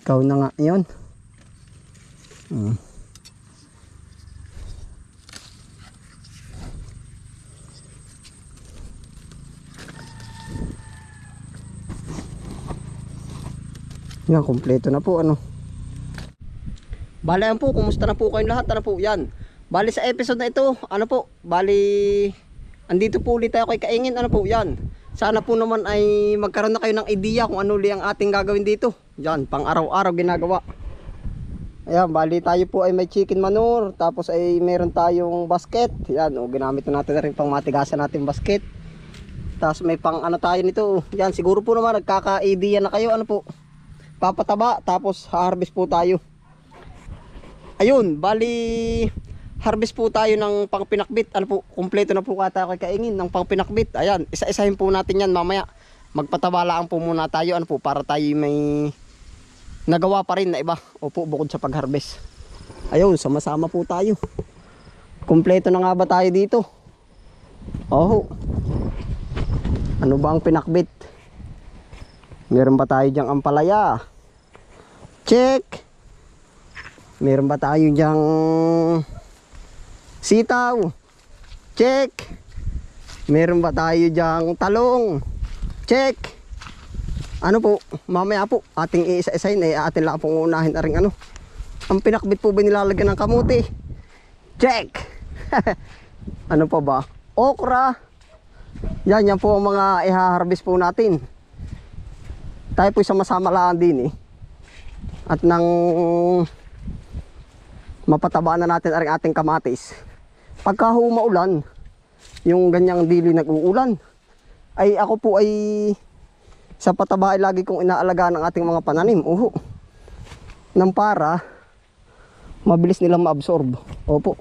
Ikaw na nga yun. Hmm. Yan, kompleto na po ano. Yan po, kumusta na po kayong lahat? Ano po, yan. Bali sa episode na ito, ano po, bali, andito po ulit tayo kay Kaingin, ano po, yan. Sana po naman ay magkaroon na kayo ng idea kung ano li ang ating gagawin dito. Yan, pang araw-araw ginagawa. Ayan, bali tayo po ay may chicken manure, tapos ay meron tayong basket. Yan, o, ginamit na natin na rin pang matigasan natin basket. Tapos may pang ano tayo nito. Yan, siguro po naman nagkaka-idea na kayo, ano po. Papataba, tapos harvest po tayo. Ayun, bali harvest po tayo ng pangpinakbit. Ano po, kumpleto na po kata kay kaingin ng pangpinakbit. Ayan, isa-isahin po natin yan mamaya. Magpataba lang po muna tayo ano po para tayo may nagawa pa rin na iba. Opo, bukod sa pag-harvest. Ayun, sama-sama po tayo. Kumpleto na nga ba tayo dito? Oh. Ano ba ang pinakbit? Meron ba tayo diyang ampalaya? Check! Meron ba tayo diyang sitaw? Check! Meron ba tayo diyang talong? Check! Ano po, mamaya po, ating iisa-isahin eh, atin lang pong unahin na rin ano. Ang pinakbit po ba nilalagyan ng kamuti? Check! ano pa ba? Okra! Yan, yan po ang mga iha-harvest po natin. Tayo po sama-sama lang din eh. At nang mapataba na natin ang ating kamatis. Pagka ho maulan, yung ganyang dili nag-uulan, ay ako po ay sa pataba ay lagi kong inaalagaan ng ating mga pananim. Uho. Nang para mabilis nilang maabsorb. Opo.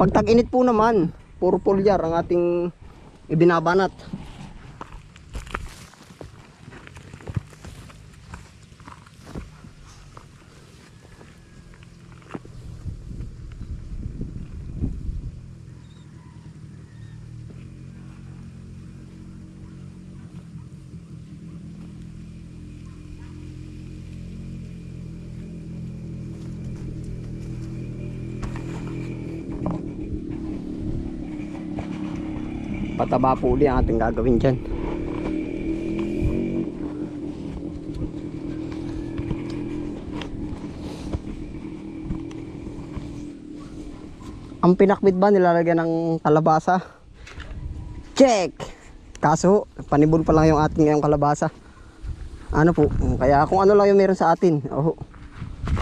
Pag tag-init po naman, puro foliar ang ating ibinabanat. Pataba po uli ang ating gagawin dyan. Ang pinakbit ba nilalagyan ng kalabasa? Check! Kaso panibol pa lang yung ating ngayong kalabasa. Ano po kaya kung ano lang yung meron sa atin. Oh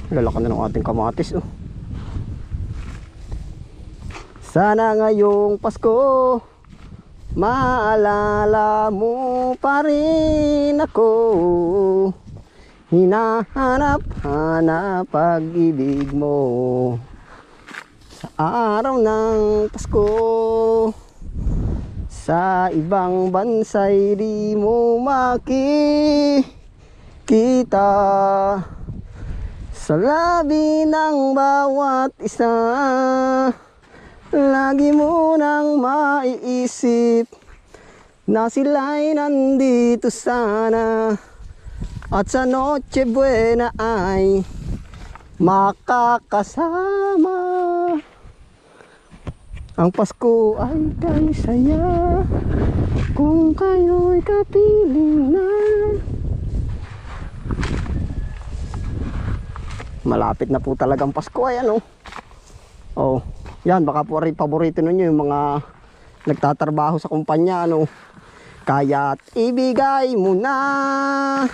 lalaki na ng ating kamatis oh. Sana ngayong Pasko Maalala mo pa rin ako. Hinahanap-hanap pag-ibig mo. Sa araw ng Pasko Sa ibang bansa'y di mo makikita. Sa labi ng bawat isa Lagi mo nang maiisip na sila'y nandito sana at sa Noche Buena ay makakasama. Ang Pasko ay kay saya kung kayo'y kapiling na. Malapit na po talagang Pasko ay ano. Oh. Yan, baka po rin paborito ninyo yung mga nagtatrabaho sa kumpanya, ano. Kaya't ibigay mo na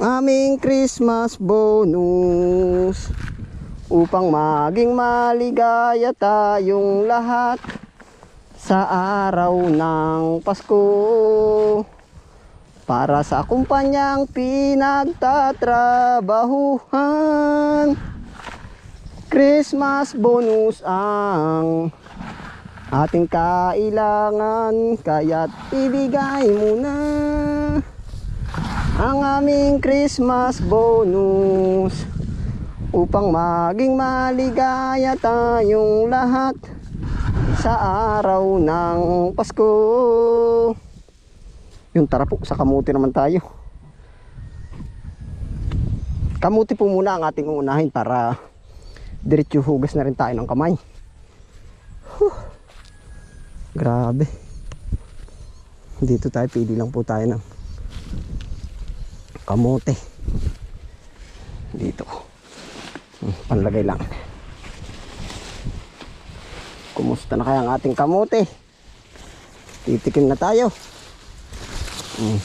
aming Christmas bonus upang maging maligaya tayong lahat sa araw ng Pasko para sa kumpanyang pinagtatrabahuhan. Christmas bonus ang ating kailangan kaya't ibigay mo na ang aming Christmas bonus upang maging maligaya tayong lahat sa araw ng Pasko. Yung tara po, sa kamuti naman tayo. Kamuti po muna ang ating uunahin para diretso hugas na rin tayo ng kamay. Huh. Grabe. Dito tayo, pili lang po tayo ng kamote. Dito. Hmm, Panlagay lang. Kumusta na kaya ang ating kamote? Titikim na tayo. Hmm.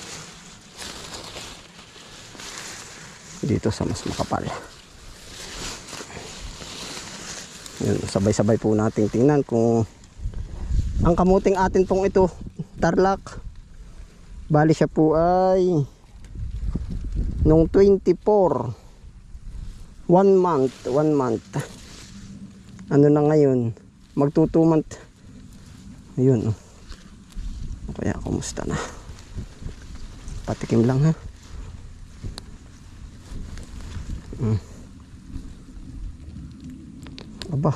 Dito sa mas makapal. Yun, sabay-sabay po nating tingnan kung ang kamuting atin pong ito, tarlac. Bali siya po ay nung 24 one month, one month. Ano na ngayon? Magto 2 month. Ayun. Oh. Kaya kumusta na? Patikim lang ha. Mm. Aba,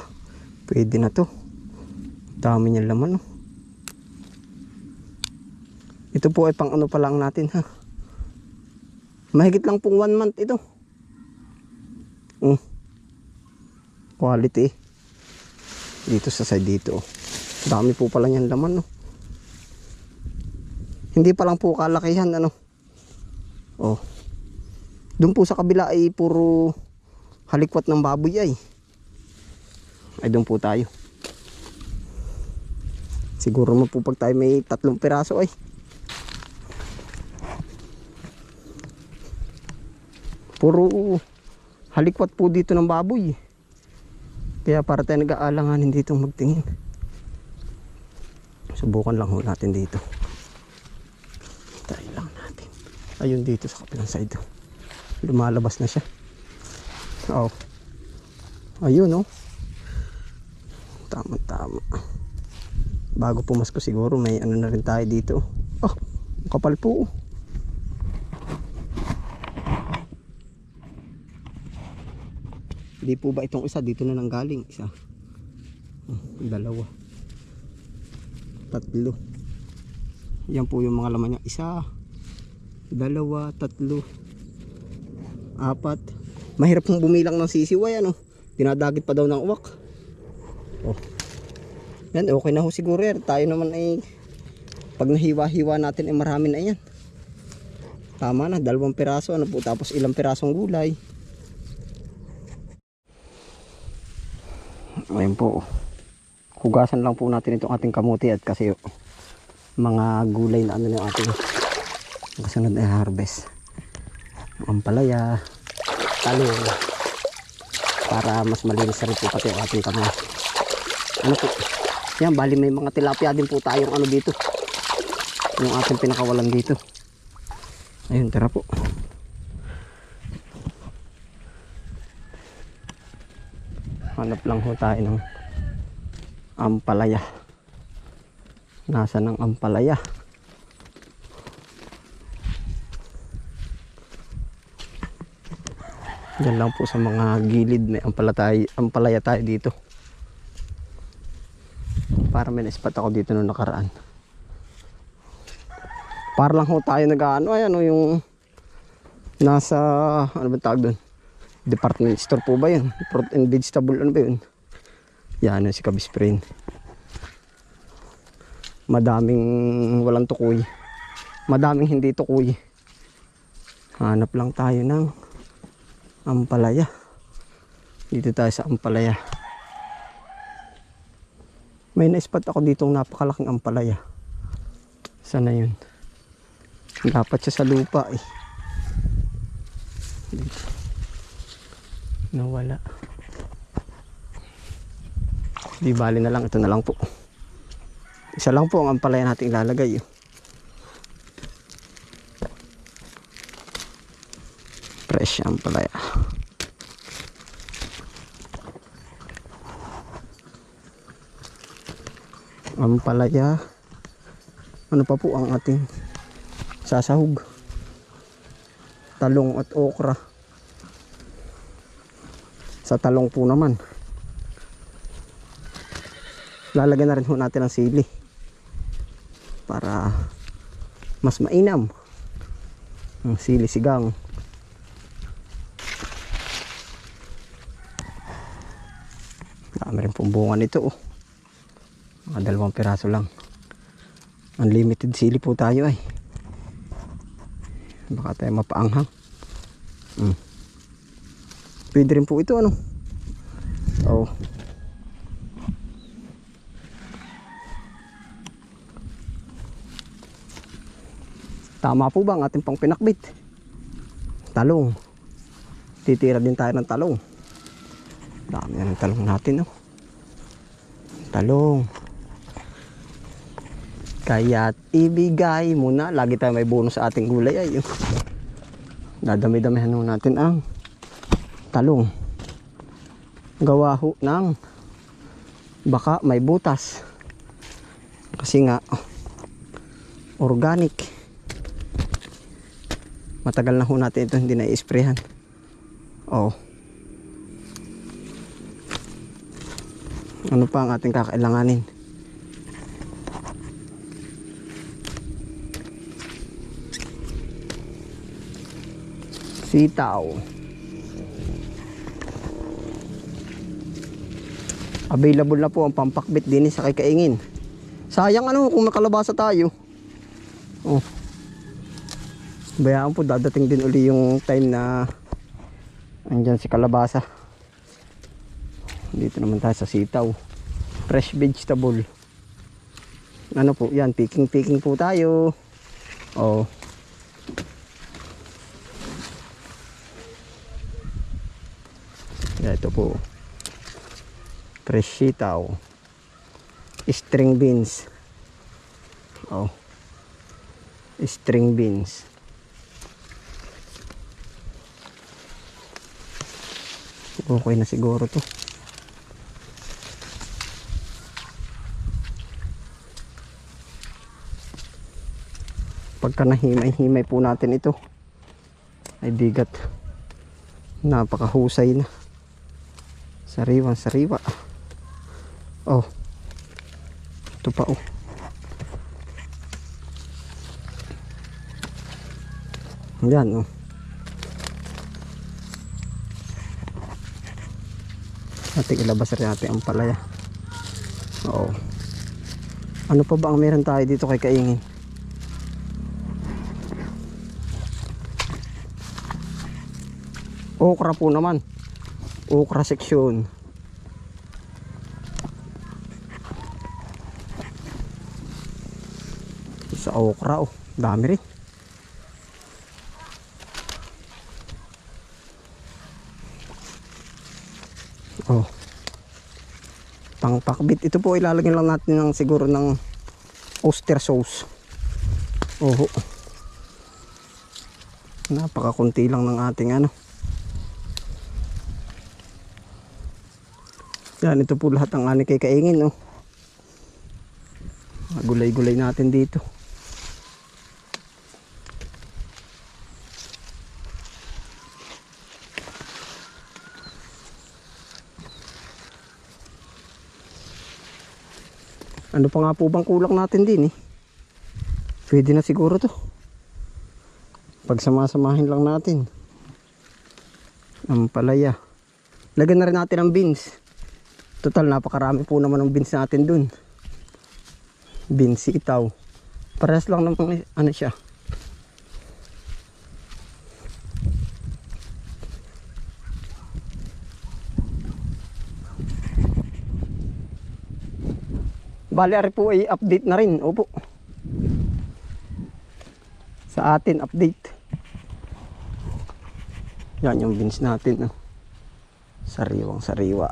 pwede na to. Dami niyan laman oh. Ito po ay pang ano pa lang natin ha. Mahigit lang pong one month ito. Mm. Quality. Dito sa side dito. oh. Dami po pala niyan laman no. Hindi pa lang po kalakihan ano. Oh. Doon po sa kabila ay puro halikwat ng baboy ay. Ay doon po tayo. Siguro mo po pag tayo may tatlong piraso ay. Puro halikwat po dito ng baboy. Kaya para tayo nag-aalanganin dito magtingin. Subukan lang ho natin dito. Try lang natin. Ayun dito sa kapilang side. Lumalabas na siya. Oh. Ayun oh. Tama tama. Bago pumasko siguro may ano na rin tayo dito. Oh, kapal po. Hindi po ba itong isa dito na nanggaling? Isa. Oh, dalawa. Tatlo. Yan po yung mga laman niya. Isa, dalawa, tatlo, apat. Mahirap pong bumilang ng sisiway ano. Dinadagit pa daw ng uwak. Oh. Yan, okay na ho siguro yan. Tayo naman ay pag nahiwa-hiwa natin ay marami na yan. Tama na, dalawang piraso ano po tapos ilang pirasong gulay. Ayun po. Hugasan lang po natin itong ating kamuti at kasi mga gulay na ano yung ating kasunod na harvest. Ang palaya, talong, para mas malinis na rin po pati ang ating kamay. Ano po? Yan, bali may mga tilapia din po tayong ano dito. Yung ating pinakawalan dito. Ayun, tara po. Hanap lang ho tayo ng ampalaya. Nasa ng ampalaya? Diyan lang po sa mga gilid may ampalaya, ampalaya tayo dito. Para may na-spot ako dito nung nakaraan. Para lang ho tayo nag-ano, ayan o yung nasa, ano ba tawag doon? Department store po ba yun? Fruit and vegetable, ano ba yun? Yan, yun si Kabisprin. Madaming walang tukoy. Madaming hindi tukoy. Hanap lang tayo ng ampalaya. Dito tayo sa ampalaya. May na-spot ako ditong napakalaking ampalaya. Sana yun? Dapat siya sa lupa eh. Dito. Nawala. Di bali na lang. Ito na lang po. Isa lang po ang ampalaya natin ilalagay. Oh. Fresh ampalaya. Ano ampalaya ano pa po ang ating sasahog? Talong at okra. Sa talong po naman. Lalagyan na rin ho natin ng sili para mas mainam ang sili sigang. Dami rin pong bunga nito oh. Mga dalawang piraso lang. Unlimited sili po tayo ay. Baka tayo mapaanghang. Mm. Pwede rin po ito ano. Oh. Tama po ba ang ating pang pinakbit? Talong. Titira din tayo ng talong. Dami na ng talong natin, oh. Talong. Kaya't ibigay mo na. Lagi tayo may bonus sa ating gulay ay. oh. Dadami-damihan natin ang talong. Gawa ho ng baka may butas. Kasi nga organic. Matagal na ho natin ito hindi na i-sprayhan. Oh. Ano pa ang ating kakailanganin? Sitaw. Available na po ang pampakbit din sa kakaingin. Sayang ano kung makalabasa tayo. Oh. Bayaan po dadating din uli yung time na andyan si kalabasa. Dito naman tayo sa sitaw. Fresh vegetable. Ano po yan, picking picking po tayo. Oh. Ito po. Fresh sitaw. String beans. Oh. String beans. Okay na siguro to. Pagka nahimay-himay po natin ito ay bigat. Napakahusay na. Sariwang sariwa. Oh. Ito pa oh. Yan oh. Ating ilabas rin natin ang palaya. Oo. Ano pa ba ang meron tayo dito kay Kaingin? Okra po naman. Okra section. Sa okra oh. Dami rin. Oh. Pangpakbit. Ito po ilalagyan lang natin ng siguro ng oyster sauce. Oh. Napakakunti lang ng ating ano. Yan, ito po lahat ang ani kay kaingin, oh. Gulay-gulay natin dito. Ano pa nga po bang kulang natin din eh? Pwede na siguro to. Pagsamasamahin lang natin. Ang palaya. Lagyan na rin natin ang beans. Total, napakarami po naman ng beans natin dun. Beans itaw. Parehas lang naman ano siya. Bali, ari po ay update na rin. Opo. Sa atin, update. Yan yung beans natin. Sariwang sariwa.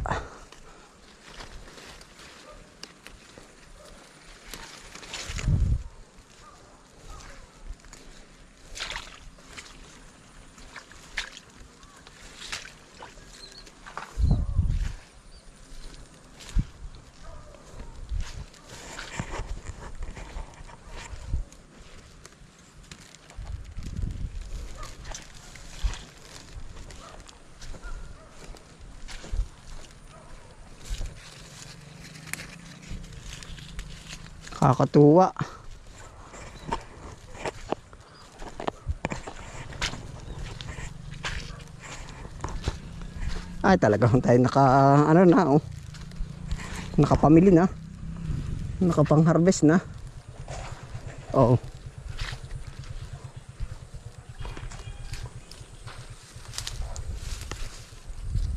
Kakatuwa. Ay talagang tayo naka ano na oh. Nakapamili na. Nakapang harvest na. Oo.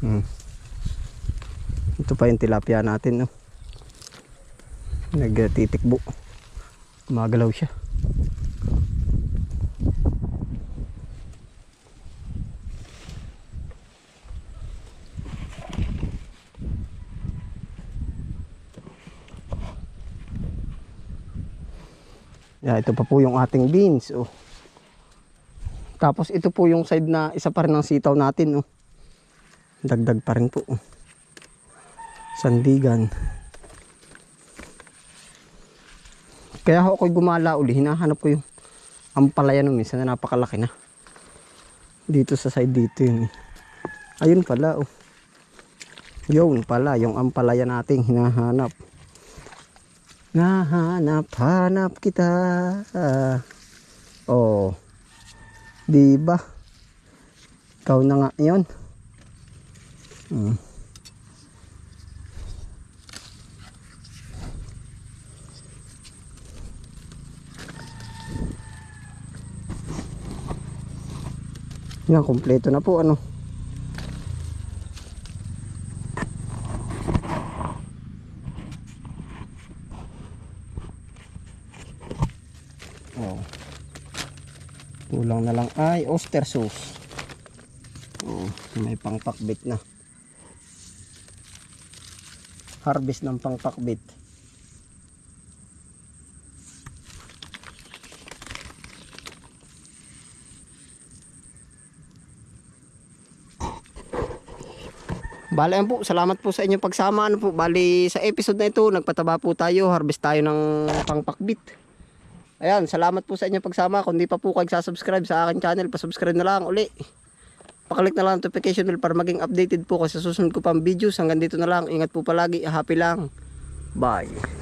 Hmm. Ito pa yung tilapia natin, no. Nagtitikbo. Gumagalaw siya. Yeah, ito pa po yung ating beans. Oh. Tapos ito po yung side na isa pa rin ng sitaw natin. Oh. Dagdag pa rin po. Oh. Sandigan. Kaya ako gumala uli. Hinahanap ko yung ampalaya nung minsan na napakalaki na. Dito sa side dito yun. eh. Ayun pala. Oh. Yun pala yung ampalaya nating hinahanap. Nahanap-hanap kita. Oh. Di ba? Ikaw na nga 'yon. Hmm. Yan, kompleto na po ano. Oh. Kulang na lang ay oyster sauce. Oh, may pangpakbit na. Harvest ng pangpakbit. Bale yan po, salamat po sa inyong pagsama. Ano po, bali sa episode na ito, nagpataba po tayo, harvest tayo ng pangpakbit. Ayan, salamat po sa inyong pagsama. Kung di pa po kayo subscribe sa akin channel, pa-subscribe na lang uli. Pakalik na lang ang notification bell para maging updated po kasi susunod ko pang videos. Hanggang dito na lang. Ingat po palagi. Happy lang. Bye.